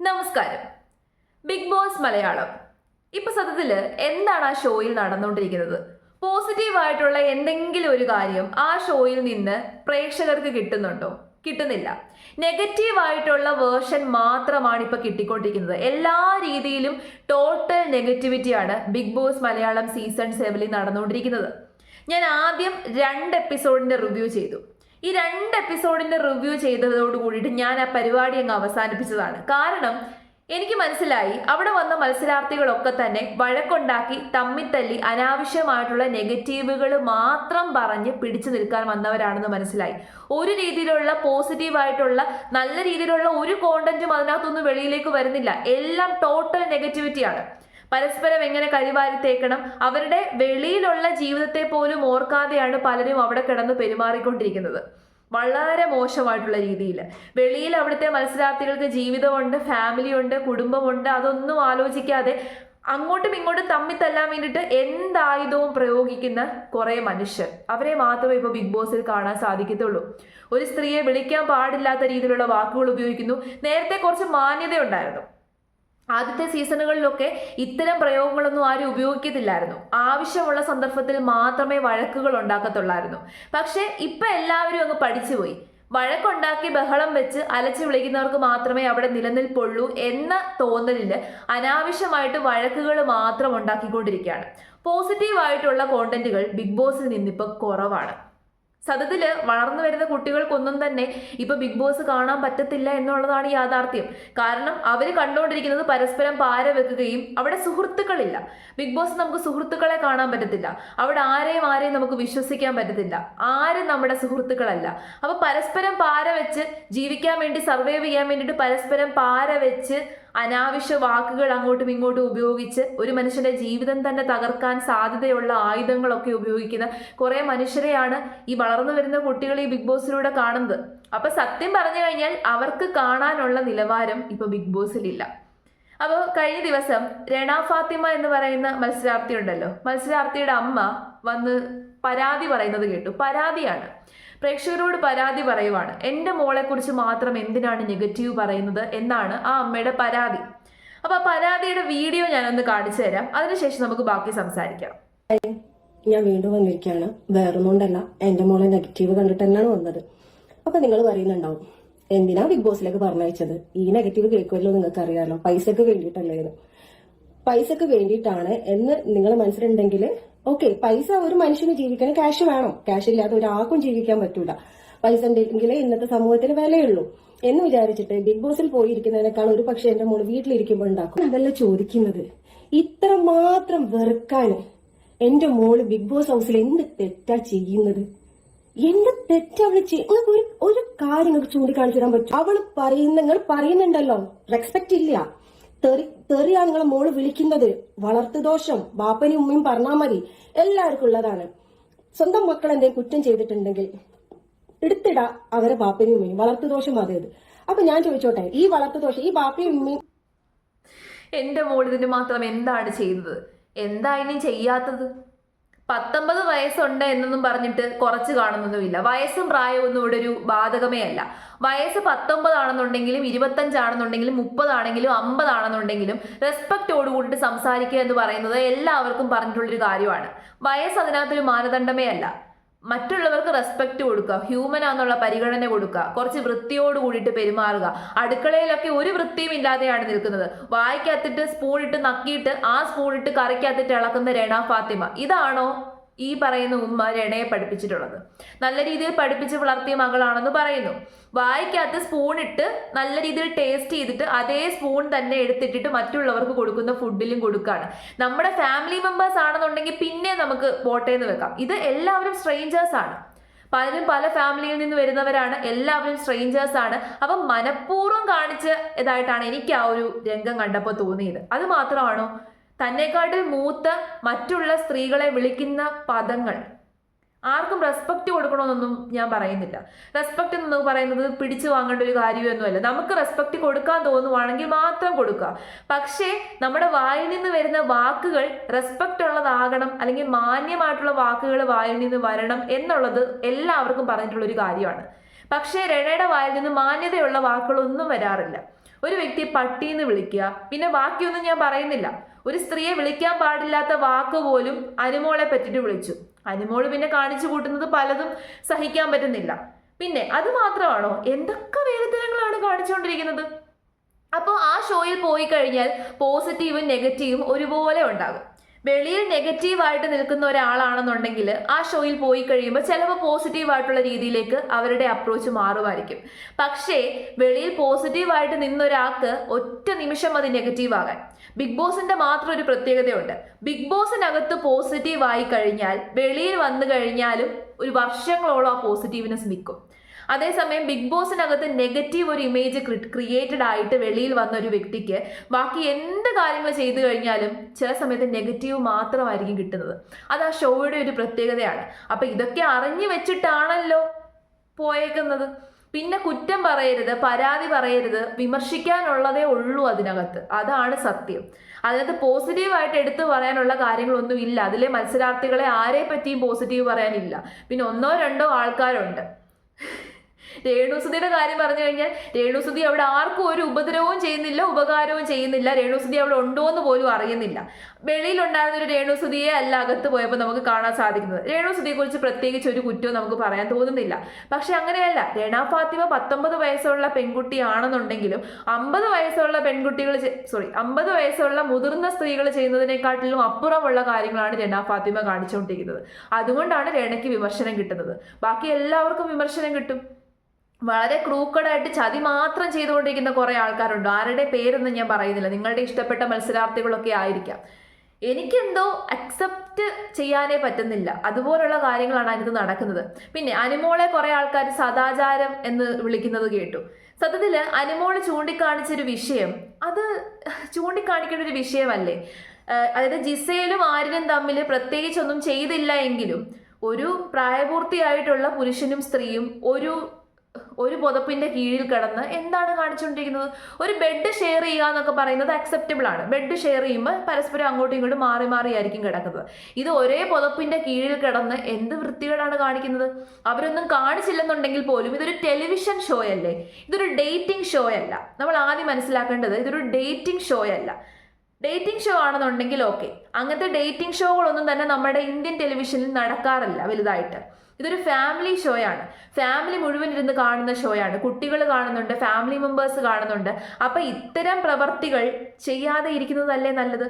നമസ്കാരം. Big Boss Malayalam. ഇപ്പൊ സത്യത്തിൽ എന്താണ് ആ ഷോയിൽ നടന്നുകൊണ്ടിരിക്കുന്നത്? പോസിറ്റീവായിട്ടുള്ള എന്തെങ്കിലും ഒരു കാര്യം ആ ഷോയിൽ നിന്ന് പ്രേക്ഷകർക്ക് കിട്ടുന്നുണ്ടോ? കിട്ടുന്നില്ല. നെഗറ്റീവായിട്ടുള്ള വേർഷൻ മാത്രമാണ് ഇപ്പൊ കിട്ടിക്കൊണ്ടിരിക്കുന്നത്. എല്ലാ രീതിയിലും ടോട്ടൽ നെഗറ്റിവിറ്റിയാണ് ബിഗ് ബോസ് മലയാളം സീസൺ സെവനിൽ നടന്നുകൊണ്ടിരിക്കുന്നത്. ഞാൻ ആദ്യം രണ്ട് എപ്പിസോഡിന്റെ റിവ്യൂ ചെയ്തു. ഈ രണ്ട് എപ്പിസോഡിന്റെ റിവ്യൂ ചെയ്തതോട് കൂടിയിട്ട് ഞാൻ ആ പരിപാടി അങ്ങ് അവസാനിപ്പിച്ചതാണ്. കാരണം എനിക്ക് മനസ്സിലായി അവിടെ വന്ന മത്സരാർത്ഥികളൊക്കെ തന്നെ വഴക്കുണ്ടാക്കി തമ്മിത്തല്ലി അനാവശ്യമായിട്ടുള്ള നെഗറ്റീവുകൾ മാത്രം പറഞ്ഞ് പിടിച്ചു നിൽക്കാൻ വന്നവരാണെന്ന് മനസ്സിലായി. ഒരു രീതിയിലുള്ള പോസിറ്റീവായിട്ടുള്ള നല്ല രീതിയിലുള്ള ഒരു കോണ്ടന്റും അതിനകത്തൊന്നും വെളിയിലേക്ക് വരുന്നില്ല. എല്ലാം ടോട്ടൽ നെഗറ്റിവിറ്റിയാണ് പരസ്പരം എങ്ങനെ കരിവാരി തേക്കണം അവരുടെ വെളിയിലുള്ള ജീവിതത്തെ പോലും ഓർക്കാതെയാണ് പലരും അവിടെ കിടന്ന് പെരുമാറിക്കൊണ്ടിരിക്കുന്നത്. വളരെ മോശമായിട്ടുള്ള രീതിയിൽ വെളിയിൽ അവിടുത്തെ മത്സരാർത്ഥികൾക്ക് ജീവിതമുണ്ട് ഫാമിലിയുണ്ട് കുടുംബമുണ്ട് അതൊന്നും ആലോചിക്കാതെ അങ്ങോട്ടും ഇങ്ങോട്ടും തമ്മിൽ തല്ലാൻ വേണ്ടിയിട്ട് എന്തായുധവും പ്രയോഗിക്കുന്ന കുറേ മനുഷ്യർ. അവരെ മാത്രമേ ഇപ്പോൾ ബിഗ് ബോസിൽ കാണാൻ സാധിക്കത്തുള്ളൂ. ഒരു സ്ത്രീയെ വിളിക്കാൻ പാടില്ലാത്ത രീതിയിലുള്ള വാക്കുകൾ ഉപയോഗിക്കുന്നു. നേരത്തെ കുറച്ച് മാന്യത ഉണ്ടായിരുന്നു ആദ്യത്തെ സീസണുകളിലൊക്കെ ഇത്തരം പ്രയോഗങ്ങളൊന്നും ആരും ഉപയോഗിക്കത്തില്ലായിരുന്നു. ആവശ്യമുള്ള സന്ദർഭത്തിൽ മാത്രമേ വഴക്കുകൾ ഉണ്ടാക്കത്തുള്ളായിരുന്നു. പക്ഷേ ഇപ്പൊ എല്ലാവരും അങ്ങ് പഠിച്ചുപോയി. വഴക്കുണ്ടാക്കി ബഹളം വെച്ച് അലച്ചു വിളിക്കുന്നവർക്ക് മാത്രമേ അവിടെ നിലനിൽപ്പുള്ളൂ എന്ന തോന്നലിൽ അനാവശ്യമായിട്ട് വഴക്കുകൾ മാത്രം ഉണ്ടാക്കിക്കൊണ്ടിരിക്കുകയാണ്. പോസിറ്റീവായിട്ടുള്ള കോണ്ടന്റുകൾ ബിഗ് ബോസിൽ നിന്നിപ്പോൾ കുറവാണ്. സത്യത്തിൽ വളർന്നു വരുന്ന കുട്ടികൾക്കൊന്നും തന്നെ ഇപ്പൊ ബിഗ് ബോസ് കാണാൻ പറ്റത്തില്ല എന്നുള്ളതാണ് യാഥാർത്ഥ്യം. കാരണം അവർ കണ്ടുകൊണ്ടിരിക്കുന്നത് പരസ്പരം പാര വെക്കുകയും അവിടെ സുഹൃത്തുക്കളില്ല. ബിഗ് ബോസ് നമുക്ക് സുഹൃത്തുക്കളെ കാണാൻ പറ്റത്തില്ല. അവിടെ ആരെയും ആരെയും നമുക്ക് വിശ്വസിക്കാൻ പറ്റത്തില്ല. ആരും നമ്മുടെ സുഹൃത്തുക്കളല്ല. അപ്പൊ പരസ്പരം പാര വെച്ച് ജീവിക്കാൻ വേണ്ടി സർവൈവ് ചെയ്യാൻ വേണ്ടിയിട്ട് പരസ്പരം പാര വെച്ച് അനാവശ്യ വാക്കുകൾ അങ്ങോട്ടും ഇങ്ങോട്ടും ഉപയോഗിച്ച് ഒരു മനുഷ്യന്റെ ജീവിതം തന്നെ തകർക്കാൻ സാധ്യതയുള്ള ആയുധങ്ങളൊക്കെ ഉപയോഗിക്കുന്ന കുറെ മനുഷ്യരെയാണ് ഈ വളർന്നു വരുന്ന കുട്ടികൾ ഈ ബിഗ് ബോസിലൂടെ കാണുന്നത്. അപ്പൊ സത്യം പറഞ്ഞു കഴിഞ്ഞാൽ അവർക്ക് കാണാനുള്ള നിലവാരം ഇപ്പൊ ബിഗ് ബോസിലില്ല. അപ്പോൾ കഴിഞ്ഞ ദിവസം രണ ഫാത്തിമ എന്ന് പറയുന്ന മത്സരാർത്ഥി ഉണ്ടല്ലോ മത്സരാർത്ഥിയുടെ അമ്മ വന്ന് പരാതി പറയുന്നത് കേട്ടു. പരാതിയാണ്. പ്രേക്ഷകരോട് പരാതി പറയുവാണ്. എന്റെ മോളെക്കുറിച്ച് മാത്രം എന്തിനാണ് നെഗറ്റീവ് പറയുന്നത്? എന്നാണ് ആ അമ്മയുടെ പരാതി. അപ്പോൾ ആ പരാതിയുടെ വീഡിയോ ഞാനൊന്ന് കാണിച്ചു തരാം. അതിനുശേഷം നമുക്ക് ബാക്കി സംസാരിക്കാം. ഞാൻ വീണ്ടും വന്നിരിക്കുകയാണ്. വേറൊന്നുകൊണ്ടല്ല എന്റെ മോളെ നെഗറ്റീവ് കണ്ടിട്ട് തന്നെയാണ് വന്നത്. അപ്പൊ നിങ്ങൾ പറയുന്നുണ്ടാവും എന്തിനാ ബിഗ് ബോസിലേക്ക് പറഞ്ഞയച്ചത്? ഈ നെഗറ്റീവ് കേൾക്കുമല്ലോ നിങ്ങൾക്ക് അറിയാമല്ലോ പൈസക്ക് വേണ്ടിയിട്ടല്ലേ പൈസക്ക് വേണ്ടിയിട്ടാണ് എന്ന് നിങ്ങൾ മനസ്സിലുണ്ടെങ്കിൽ ഓക്കെ പൈസ ഒരു മനുഷ്യന് ജീവിക്കാൻ ക്യാഷ് വേണം. ക്യാഷ് ഇല്ലാതെ ഒരാൾക്കും ജീവിക്കാൻ പറ്റൂല. പൈസ ഉണ്ടെങ്കിലേ ഇന്നത്തെ സമൂഹത്തിന് വിലയുള്ളൂ. എന്ന് വിചാരിച്ചിട്ട് ബിഗ് ബോസിൽ പോയിരിക്കുന്നതിനേക്കാൾ ഒരു പക്ഷെ എന്റെ മോൾ വീട്ടിലിരിക്കുമ്പോൾ ഉണ്ടാക്കും. അതല്ല ചോദിക്കുന്നത്. ഇത്ര മാത്രം വെറുക്കാൻ എന്റെ മോൾ ബിഗ് ബോസ് ഹൗസിൽ എന്ത് തെറ്റാ ചെയ്യുന്നത്? എന്ത് തെറ്റാ അവൾ ഒരു ഒരു കാര്യം ചൂണ്ടിക്കാണിച്ചു തരാൻ പറ്റും. അവൾ പറയുന്ന പറയുന്നുണ്ടല്ലോ. റെസ്പെക്ട് ഇല്ല. തെറി തെറിയാണ് നിങ്ങളെ മോൾ വിളിക്കുന്നത്. വളർത്തു ദോഷം. ബാപ്പനും ഉമ്മയും പറഞ്ഞാൽ മതി. എല്ലാവർക്കും ഉള്ളതാണ്. സ്വന്തം മക്കൾ എന്തെങ്കിലും കുറ്റം ചെയ്തിട്ടുണ്ടെങ്കിൽ എടുത്തിട അവരെ ബാപ്പനും ഉമ്മയും. വളർത്തു ദോഷം അതേത് അപ്പൊ ഞാൻ ചോദിച്ചോട്ടെ ഈ വളർത്തു ദോഷം ഈ ബാപ്പയും ഉമ്മയും എന്റെ മോൾ ഇതിന് മാത്രം എന്താണ് ചെയ്തത് എന്താ ഇനി ചെയ്യാത്തത്? പത്തൊമ്പത് വയസ്സുണ്ട് എന്നൊന്നും പറഞ്ഞിട്ട് കുറച്ച് കാണുന്നൊന്നുമില്ല വയസ്സും പ്രായവും ഇവിടെ ഒരു ബാധകമേ അല്ല. വയസ്സ് പത്തൊമ്പതാണെന്നുണ്ടെങ്കിലും ഇരുപത്തഞ്ചാണെന്നുണ്ടെങ്കിലും മുപ്പതാണെങ്കിലും അമ്പതാണെന്നുണ്ടെങ്കിലും റെസ്പെക്റ്റോട് കൂടിയിട്ട് സംസാരിക്കുക എന്ന് പറയുന്നത് എല്ലാവർക്കും പറഞ്ഞിട്ടുള്ളൊരു കാര്യമാണ്. വയസ്സ് അതിനകത്തൊരു മാനദണ്ഡമേ അല്ല. മറ്റുള്ളവർക്ക് റെസ്പെക്ട് കൊടുക്കുക ഹ്യൂമൻ ആണെന്നുള്ള പരിഗണന കൊടുക്കുക കുറച്ച് വൃത്തിയോട് കൂടിയിട്ട് പെരുമാറുക. അടുക്കളയിലൊക്കെ ഒരു വൃത്തിയും ഇല്ലാതെയാണ് നിൽക്കുന്നത്. വായിക്കത്തിട്ട് സ്പൂണിട്ട് നക്കിയിട്ട് ആ സ്പൂണിട്ട് കറിക്കത്തിട്ട് ഇളക്കുന്ന രണ ഫാത്തിമ. ഇതാണോ ഈ പറയുന്ന ഉമ്മ രണയെ പഠിപ്പിച്ചിട്ടുള്ളത്. നല്ല രീതിയിൽ പഠിപ്പിച്ച് വളർത്തിയ മകളാണെന്ന് പറയുന്നു. വായിക്കകത്ത് സ്പൂൺ ഇട്ട് നല്ല രീതിയിൽ ടേസ്റ്റ് ചെയ്തിട്ട് അതേ സ്പൂൺ തന്നെ എടുത്തിട്ടിട്ട് മറ്റുള്ളവർക്ക് കൊടുക്കുന്ന ഫുഡിലും കൊടുക്കുകയാണ് നമ്മുടെ ഫാമിലി മെമ്പേഴ്സ് ആണെന്നുണ്ടെങ്കിൽ പിന്നെ നമുക്ക് ബോട്ടേന്ന് വെക്കാം. ഇത് എല്ലാവരും സ്ട്രേഞ്ചേഴ്സ് ആണ്. പലരും പല ഫാമിലിയിൽ നിന്ന് വരുന്നവരാണ്. എല്ലാവരും സ്ട്രേഞ്ചേഴ്സ് ആണ്. അപ്പം മനഃപൂർവം കാണിച്ച ഇതായിട്ടാണ് എനിക്ക് ആ ഒരു രംഗം കണ്ടപ്പോൾ തോന്നിയത്. അത് മാത്രമാണോ? തന്നെക്കാട്ടിൽ മൂത്ത് മറ്റുള്ള സ്ത്രീകളെ വിളിക്കുന്ന പദങ്ങൾ. ആർക്കും റെസ്പെക്റ്റ് കൊടുക്കണമെന്നൊന്നും ഞാൻ പറയുന്നില്ല. റെസ്പെക്റ്റ് എന്ന് പറയുന്നത് പിടിച്ചു വാങ്ങേണ്ട ഒരു കാര്യമൊന്നുമല്ല. നമുക്ക് റെസ്പെക്റ്റ് കൊടുക്കാൻ തോന്നുവാണെങ്കിൽ മാത്രം കൊടുക്കുക. പക്ഷേ നമ്മുടെ വായിൽ നിന്ന് വരുന്ന വാക്കുകൾ റെസ്പെക്റ്റ് ഉള്ളതാകണം അല്ലെങ്കിൽ മാന്യമായിട്ടുള്ള വാക്കുകൾ വായിൽ നിന്ന് വരണം എന്നുള്ളത് എല്ലാവർക്കും പറഞ്ഞിട്ടുള്ള ഒരു കാര്യമാണ്. പക്ഷേ രണയുടെ വായിൽ നിന്ന് മാന്യതയുള്ള വാക്കുകളൊന്നും വരാറില്ല. ഒരു വ്യക്തിയെ പട്ടിന്ന് വിളിക്കുക പിന്നെ ബാക്കിയൊന്നും ഞാൻ പറയുന്നില്ല. ഒരു സ്ത്രീയെ വിളിക്കാൻ പാടില്ലാത്ത വാക്ക് പോലും അനുമോളെ പറ്റിട്ട് വിളിച്ചു. അനുമോൾ പിന്നെ കാണിച്ചു കൂട്ടുന്നത് പലതും സഹിക്കാൻ പറ്റുന്നില്ല. പിന്നെ അത് മാത്രമാണോ? എന്തൊക്കെ വേദനങ്ങളാണ് കാണിച്ചുകൊണ്ടിരിക്കുന്നത്? അപ്പോൾ ആ ഷോയിൽ പോയി കഴിഞ്ഞാൽ പോസിറ്റീവും നെഗറ്റീവും ഒരുപോലെ ഉണ്ടാകും. വെളിയിൽ നെഗറ്റീവായിട്ട് നിൽക്കുന്ന ഒരാളാണെന്നുണ്ടെങ്കിൽ ആ ഷോയിൽ പോയി കഴിയുമ്പോൾ ചിലപ്പോൾ പോസിറ്റീവായിട്ടുള്ള രീതിയിലേക്ക് അവരുടെ അപ്രോച്ച് മാറുമായിരിക്കും. പക്ഷേ വെളിയിൽ പോസിറ്റീവായിട്ട് നിന്നൊരാൾക്ക് ഒറ്റ നിമിഷം അത് നെഗറ്റീവ് ആകാൻ. ബിഗ് ബോസിന്റെ മാത്രം ഒരു പ്രത്യേകതയുണ്ട്. ബിഗ് ബോസിനകത്ത് പോസിറ്റീവ് ആയി കഴിഞ്ഞാൽ വെളിയിൽ വന്നു കഴിഞ്ഞാലും ഒരു വർഷങ്ങളോളം ആ പോസിറ്റീവ്നെസ് നിൽക്കും അതേസമയം ബിഗ് ബോസിനകത്ത് നെഗറ്റീവ് ഒരു ഇമേജ് ക്രിയേറ്റഡ് ആയിട്ട് വെളിയിൽ വന്ന ഒരു വ്യക്തിക്ക് ബാക്കി എന്ത് കാര്യങ്ങൾ ചെയ്തു കഴിഞ്ഞാലും ചില സമയത്ത് നെഗറ്റീവ് മാത്രമായിരിക്കും കിട്ടുന്നത്. അത് ആ ഷോയുടെ ഒരു പ്രത്യേകതയാണ്. അപ്പം ഇതൊക്കെ അറിഞ്ഞു വെച്ചിട്ടാണല്ലോ പോയേക്കുന്നത്. പിന്നെ കുറ്റം പറയരുത് പരാതി പറയരുത് വിമർശിക്കാനുള്ളതേ ഉള്ളൂ അതിനകത്ത്. അതാണ് സത്യം. അതിനകത്ത് പോസിറ്റീവായിട്ട് എടുത്തു പറയാനുള്ള കാര്യങ്ങളൊന്നും ഇല്ല. അതിലെ മത്സരാർത്ഥികളെ ആരെ പറ്റിയും പോസിറ്റീവ് പറയാനില്ല. പിന്നെ ഒന്നോ രണ്ടോ ആൾക്കാരുണ്ട്. രേണുസുതിയുടെ കാര്യം പറഞ്ഞു കഴിഞ്ഞാൽ രേണുസുതി അവിടെ ആർക്കും ഒരു ഉപദ്രവവും ചെയ്യുന്നില്ല ഉപകാരവും ചെയ്യുന്നില്ല. രേണുസുതി അവിടെ ഉണ്ടോ എന്ന് പോലും അറിയുന്നില്ല. വെളിയിലുണ്ടായിരുന്ന ഒരു രേണുസുതിയെ അല്ല അകത്ത് പോയപ്പോൾ നമുക്ക് കാണാൻ സാധിക്കുന്നത്. രേണുസുതിയെ കുറിച്ച് പ്രത്യേകിച്ച് ഒരു കുറ്റവും നമുക്ക് പറയാൻ തോന്നുന്നില്ല. പക്ഷെ അങ്ങനെയല്ല. രേണാ ഫാത്തിമ പത്തൊമ്പത് വയസ്സുള്ള പെൺകുട്ടിയാണെന്നുണ്ടെങ്കിലും അമ്പത് വയസ്സുള്ള പെൺകുട്ടികൾ സോറി അമ്പത് വയസ്സുള്ള മുതിർന്ന സ്ത്രീകൾ ചെയ്യുന്നതിനെക്കാട്ടിലും അപ്പുറമുള്ള കാര്യങ്ങളാണ് രേണാ ഫാത്തിമ കാണിച്ചുകൊണ്ടിരിക്കുന്നത്. അതുകൊണ്ടാണ് രേണയ്ക്ക് വിമർശനം കിട്ടുന്നത്. ബാക്കി എല്ലാവർക്കും വിമർശനം കിട്ടും. വളരെ ക്രൂക്കഡായിട്ട് ചതി മാത്രം ചെയ്തുകൊണ്ടിരിക്കുന്ന കുറെ ആൾക്കാരുണ്ട്. ആരുടെ പേരൊന്നും ഞാൻ പറയുന്നില്ല. നിങ്ങളുടെ ഇഷ്ടപ്പെട്ട മത്സരാർത്ഥികളൊക്കെ ആയിരിക്കാം. എനിക്കെന്തോ അക്സെപ്റ്റ് ചെയ്യാനേ പറ്റുന്നില്ല. അതുപോലുള്ള കാര്യങ്ങളാണ് അതിനകത്ത് നടക്കുന്നത്. പിന്നെ അനുമോളെ കുറെ ആൾക്കാർ സദാചാരം എന്ന് വിളിക്കുന്നത് കേട്ടു. സത്യത്തിൽ അനുമോൾ ചൂണ്ടിക്കാണിച്ചൊരു വിഷയം അത് ചൂണ്ടിക്കാണിക്കേണ്ട ഒരു വിഷയമല്ലേ? അതായത് ജിസയിലും ആര്യനും തമ്മിൽ പ്രത്യേകിച്ചൊന്നും ചെയ്തില്ല എങ്കിലും ഒരു പ്രായപൂർത്തിയായിട്ടുള്ള പുരുഷനും സ്ത്രീയും ഒരു ഒരു പുതപ്പിന്റെ കീഴിൽ കിടന്ന് എന്താണ് കാണിച്ചുകൊണ്ടിരിക്കുന്നത്? ഒരു ബെഡ് ഷെയർ ചെയ്യുക എന്നൊക്കെ പറയുന്നത് അക്സെപ്റ്റബിൾ ആണ്. ബെഡ് ഷെയർ ചെയ്യുമ്പോൾ പരസ്പരം അങ്ങോട്ടും ഇങ്ങോട്ടും മാറി ആയിരിക്കും കിടക്കുന്നത്. ഇത് ഒരേ പുതപ്പിന്റെ കീഴിൽ കിടന്ന് എന്ത് വൃത്തികളാണ് കാണിക്കുന്നത്? അവരൊന്നും കാണിച്ചില്ലെന്നുണ്ടെങ്കിൽ പോലും ഇതൊരു ടെലിവിഷൻ ഷോ അല്ലേ? ഇതൊരു ഡേറ്റിംഗ് ഷോ അല്ല. നമ്മൾ ആദ്യം മനസ്സിലാക്കേണ്ടത് ഇതൊരു ഡേറ്റിംഗ് ഷോ അല്ല. ഡേറ്റിംഗ് ഷോ ആണെന്നുണ്ടെങ്കിൽ ഓക്കെ അങ്ങനത്തെ ഡേറ്റിംഗ് ഷോകളൊന്നും തന്നെ നമ്മുടെ ഇന്ത്യൻ ടെലിവിഷനിൽ നടക്കാറില്ല വലുതായിട്ട്. ഇതൊരു ഫാമിലി ഷോയാണ് ഫാമിലി മുഴുവൻ ഇരുന്ന് കാണുന്ന ഷോയാണ് കുട്ടികൾ കാണുന്നുണ്ട് ഫാമിലി മെമ്പേഴ്സ് കാണുന്നുണ്ട്. അപ്പൊ ഇത്തരം പ്രവർത്തികൾ ചെയ്യാതെ ഇരിക്കുന്നതല്ലേ നല്ലത്?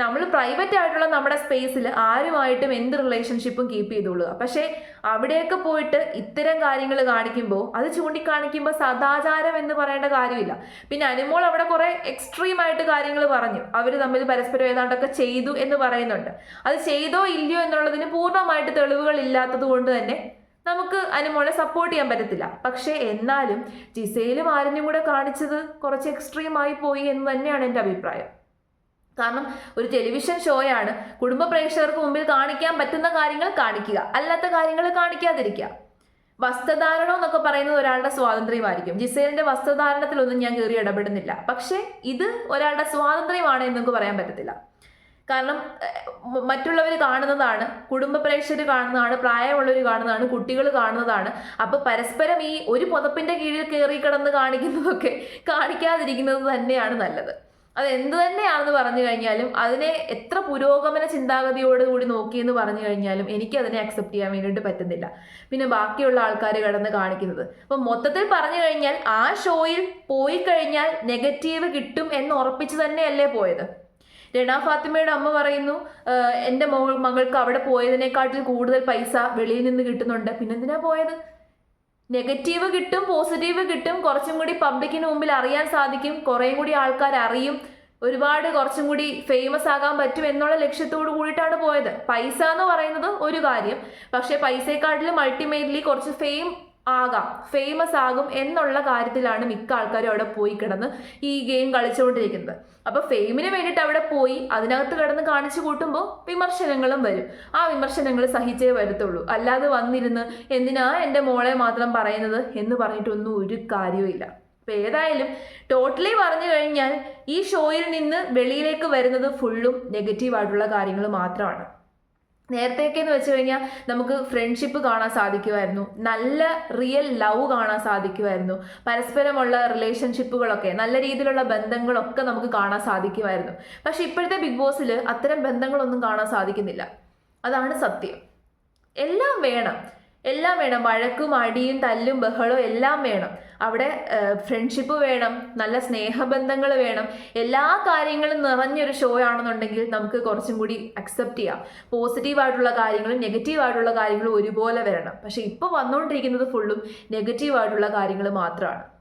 നമ്മൾ പ്രൈവറ്റ് ആയിട്ടുള്ള നമ്മുടെ സ്പേസിൽ ആരുമായിട്ടും എന്ത് റിലേഷൻഷിപ്പും കീപ്പ് ചെയ്തോളുക പക്ഷേ അവിടെയൊക്കെ പോയിട്ട് ഇത്തരം കാര്യങ്ങൾ കാണിക്കുമ്പോൾ അത് ചൂണ്ടിക്കാണിക്കുമ്പോൾ സദാചാരം എന്ന് പറയേണ്ട കാര്യമില്ല. പിന്നെ അനുമോൾ അവിടെ കുറെ എക്സ്ട്രീം ആയിട്ട് കാര്യങ്ങൾ പറഞ്ഞു. അവർ തമ്മിൽ പരസ്പരം ഏതാണ്ടൊക്കെ ചെയ്തു എന്ന് പറയുന്നുണ്ട്. അത് ചെയ്തോ ഇല്ലയോ എന്നുള്ളതിന് പൂർണമായിട്ട് തെളിവുകൾ ഇല്ലാത്തത് കൊണ്ട് തന്നെ നമുക്ക് അനുമോളെ സപ്പോർട്ട് ചെയ്യാൻ പറ്റത്തില്ല. പക്ഷേ എന്നാലും ജിസയിലും ആരിനും കൂടെ കാണിച്ചത് കുറച്ച് എക്സ്ട്രീം ആയി പോയി എന്ന് തന്നെയാണ് എന്റെ അഭിപ്രായം. കാരണം ഒരു ടെലിവിഷൻ ഷോയാണ് കുടുംബ പ്രേക്ഷകർക്ക് മുമ്പിൽ കാണിക്കാൻ പറ്റുന്ന കാര്യങ്ങൾ കാണിക്കുക. അല്ലാത്ത കാര്യങ്ങൾ കാണിക്കാതിരിക്കുക. വസ്ത്രധാരണം എന്നൊക്കെ പറയുന്നത് ഒരാളുടെ സ്വാതന്ത്ര്യമായിരിക്കും. ജിസേലിന്റെ വസ്ത്രധാരണത്തിലൊന്നും ഞാൻ കയറി ഇടപെടുന്നില്ല. പക്ഷേ ഇത് ഒരാളുടെ സ്വാതന്ത്ര്യമാണ് എന്ന് നമുക്ക് പറയാൻ പറ്റത്തില്ല. കാരണം മറ്റുള്ളവർ കാണുന്നതാണ് കുടുംബ പ്രേക്ഷകർ കാണുന്നതാണ് പ്രായമുള്ളവർ കാണുന്നതാണ് കുട്ടികൾ കാണുന്നതാണ്. അപ്പോൾ പരസ്പരം ഈ ഒരു പുതപ്പിന്റെ കീഴിൽ കയറി കിടന്ന് കാണിക്കുന്നതൊക്കെ കാണിക്കാതിരിക്കുന്നത് തന്നെയാണ് നല്ലത്. അത് എന്ത് തന്നെയാണെന്ന് പറഞ്ഞു കഴിഞ്ഞാലും അതിനെ എത്ര പുരോഗമന ചിന്താഗതിയോടുകൂടി നോക്കിയെന്ന് പറഞ്ഞു കഴിഞ്ഞാലും എനിക്ക് അതിനെ അക്സെപ്റ്റ് ചെയ്യാൻ വേണ്ടിയിട്ട് പറ്റുന്നില്ല. പിന്നെ ബാക്കിയുള്ള ആൾക്കാർ കിടന്ന് കാണിക്കുന്നത്. അപ്പം മൊത്തത്തിൽ പറഞ്ഞു കഴിഞ്ഞാൽ ആ ഷോയിൽ പോയി കഴിഞ്ഞാൽ നെഗറ്റീവ് കിട്ടും എന്ന് ഉറപ്പിച്ച് തന്നെയല്ലേ പോയത്. രണ ഫാത്തിമയുടെ അമ്മ പറയുന്നു എന്റെ മകൾ മകൾക്ക് അവിടെ പോയതിനെക്കാട്ടിൽ കൂടുതൽ പൈസ വെളിയിൽ നിന്ന് കിട്ടുന്നുണ്ട്. പിന്നെന്തിനാ പോയത്? നെഗറ്റീവ് കിട്ടും പോസിറ്റീവ് കിട്ടും. കുറച്ചും കൂടി പബ്ലിക്കിന് മുമ്പിൽ അറിയാൻ സാധിക്കും. കുറേയും കൂടി ആൾക്കാർ അറിയും. ഒരുപാട് കുറച്ചും കൂടി ഫേമസ് ആകാൻ പറ്റും എന്നുള്ള ലക്ഷ്യത്തോട് കൂടിയിട്ടാണ് പോയത്. പൈസ എന്ന് പറയുന്നത് ഒരു കാര്യം. പക്ഷേ പൈസയെക്കാട്ടിലും അൾട്ടിമേറ്റ്ലി കുറച്ച് ഫെയിം ആകാം. ഫേമസ് ആകും എന്നുള്ള കാര്യത്തിലാണ് മിക്ക ആൾക്കാരും അവിടെ പോയി കിടന്ന് ഈ ഗെയിം കളിച്ചുകൊണ്ടിരിക്കുന്നത്. അപ്പോൾ ഫെയിമിന് വേണ്ടിയിട്ട് അവിടെ പോയി അതിനകത്ത് കിടന്ന് കാണിച്ചു കൂട്ടുമ്പോൾ വിമർശനങ്ങളും വരും. ആ വിമർശനങ്ങൾ സഹിച്ചേ വരത്തുള്ളൂ. അല്ലാതെ വന്നിരുന്ന് എന്തിനാ എന്റെ മോളെ മാത്രം പറയുന്നത് എന്ന് പറഞ്ഞിട്ടൊന്നും ഒരു കാര്യവുമില്ല അപ്പൊ ഏതായാലും ടോട്ടലി പറഞ്ഞു കഴിഞ്ഞാൽ ഈ ഷോയിൽ നിന്ന് വെളിയിലേക്ക് വരുന്നത് ഫുള്ളും നെഗറ്റീവ് ആയിട്ടുള്ള കാര്യങ്ങൾ മാത്രമാണ്. നേരത്തെയൊക്കെ എന്ന് വെച്ച് കഴിഞ്ഞാൽ നമുക്ക് ഫ്രണ്ട്ഷിപ്പ് കാണാൻ സാധിക്കുമായിരുന്നു നല്ല റിയൽ ലവ് കാണാൻ സാധിക്കുമായിരുന്നു പരസ്പരമുള്ള റിലേഷൻഷിപ്പുകളൊക്കെ നല്ല രീതിയിലുള്ള ബന്ധങ്ങളൊക്കെ നമുക്ക് കാണാൻ സാധിക്കുമായിരുന്നു പക്ഷെ ഇപ്പോഴത്തെ ബിഗ് ബോസിൽ അത്തരം ബന്ധങ്ങളൊന്നും കാണാൻ സാധിക്കുന്നില്ല. അതാണ് സത്യം. എല്ലാം വേണം. എല്ലാം വേണം. വഴക്കും അടിയും തല്ലും ബഹളവും എല്ലാം വേണം. അവിടെ ഫ്രണ്ട്ഷിപ്പ് വേണം. നല്ല സ്നേഹബന്ധങ്ങൾ വേണം. എല്ലാ കാര്യങ്ങളും നിറഞ്ഞൊരു ഷോ ആണെന്നുണ്ടെങ്കിൽ നമുക്ക് കുറച്ചും കൂടി അക്സെപ്റ്റ് ചെയ്യാം. പോസിറ്റീവായിട്ടുള്ള കാര്യങ്ങളും നെഗറ്റീവ് ആയിട്ടുള്ള കാര്യങ്ങളും ഒരുപോലെ വരണം. പക്ഷെ ഇപ്പോൾ വന്നുകൊണ്ടിരിക്കുന്നത് ഫുള്ളും നെഗറ്റീവായിട്ടുള്ള കാര്യങ്ങൾ മാത്രമാണ്.